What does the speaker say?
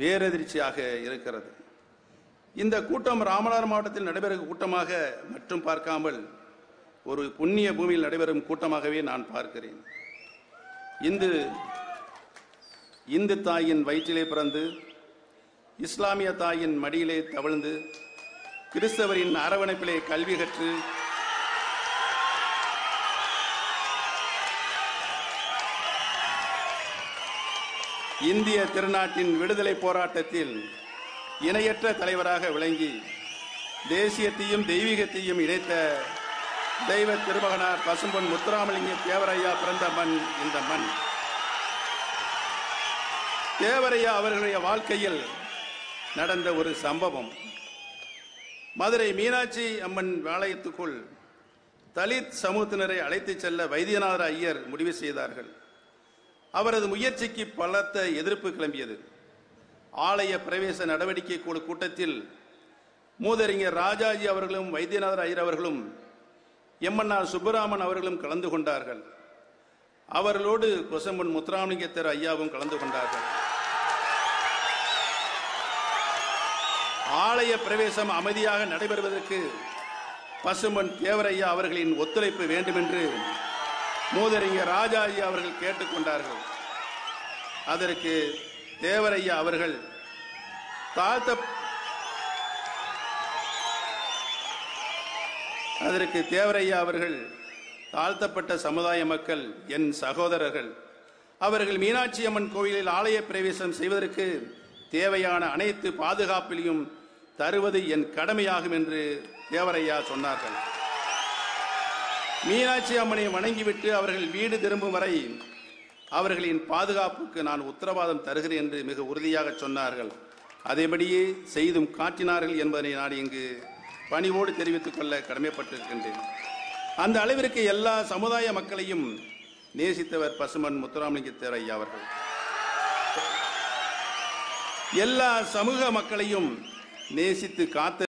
பேரதிர்ச்சியாக இருக்கிறது. இந்த கூட்டம் ராமநாதர் மாவட்டத்தில் நடைபெறும் கூட்டமாக மட்டும் பார்க்காமல் ஒரு புண்ணிய பூமியில் நடைபெறும் கூட்டமாகவே நான் பார்க்கிறேன். இந்து இந்து தாயின் வயிற்றிலே பிறந்து இஸ்லாமிய தாயின் மடியிலே தவழ்ந்து கிறிஸ்தவரின் அரவணைப்பிலே கல்வி கற்று இந்திய திருநாட்டின் விடுதலை போராட்டத்தில் இணையற்ற தலைவராக விளங்கி தேசியத்தையும் தெய்வீகத்தையும் இணைத்த தெய்வ திருமகனார் பசும்பொன் முத்துராமலிங்க தேவரையா பிறந்த மண் இந்த மண். தேவரையா அவர்களுடைய வாழ்க்கையில் நடந்த ஒரு சம்பவம். மதுரை மீனாட்சி அம்மன் ஆலயத்துக்குள் தலித் சமூகத்தினரை அழைத்துச் செல்ல வைத்தியநாத ஐயர் முடிவு செய்தார்கள். அவரது முயற்சிக்கு பலத்த எதிர்ப்பு கிளம்பியது. ஆலய பிரவேச நடவடிக்கை குழு கூட்டத்தில் மூதறிஞர் ராஜாஜி அவர்களும் வைத்தியநாதர் ஐயர் அவர்களும் எம்என்ஆர் சுப்பராமன் அவர்களும் கலந்து கொண்டார்கள். அவர்களோடு கொசம்பன் முத்துராமலிங்கத்தர் ஐயாவும் கலந்து கொண்டார்கள். ஆலய பிரவேசம் அமைதியாக நடைபெறுவதற்கு பசும்பன் தேவரையா அவர்களின் ஒத்துழைப்பு வேண்டும் என்று மூதறிஞர் ராஜாஜி அவர்கள் கேட்டுக்கொண்டார்கள். அதற்கு தேவரையா அவர்கள் தாழ்த்த அதற்கு தேவரையா அவர்கள் தாழ்த்தப்பட்ட சமுதாய மக்கள் என் சகோதரர்கள் அவர்கள் மீனாட்சி அம்மன் கோயிலில் ஆலய பிரவேசம் செய்வதற்கு தேவையான அனைத்து பாதுகாப்பிலையும் தருவது என் கடமையாகும் என்று தேவரையா சொன்னார்கள். மீனாட்சி அம்மனை வணங்கிவிட்டு அவர்கள் வீடு திரும்பும் வரை அவர்களின் பாதுகாப்புக்கு நான் உத்தரவாதம் தருகிறேன் என்று மிக உறுதியாக சொன்னார்கள். அதேபடியே செய்தும் காட்டினார்கள் என்பதனை நான் இங்கு பணிவோடு தெரிவித்துக் கொள்ள கடமைப்பட்டிருக்கின்றேன். அந்த அளவிற்கு எல்லா சமுதாய மக்களையும் நேசித்தவர் பசுமன் முத்துராமலிங்க தேரையா அவர்கள். எல்லா சமூக மக்களையும் நேசித்து காத்த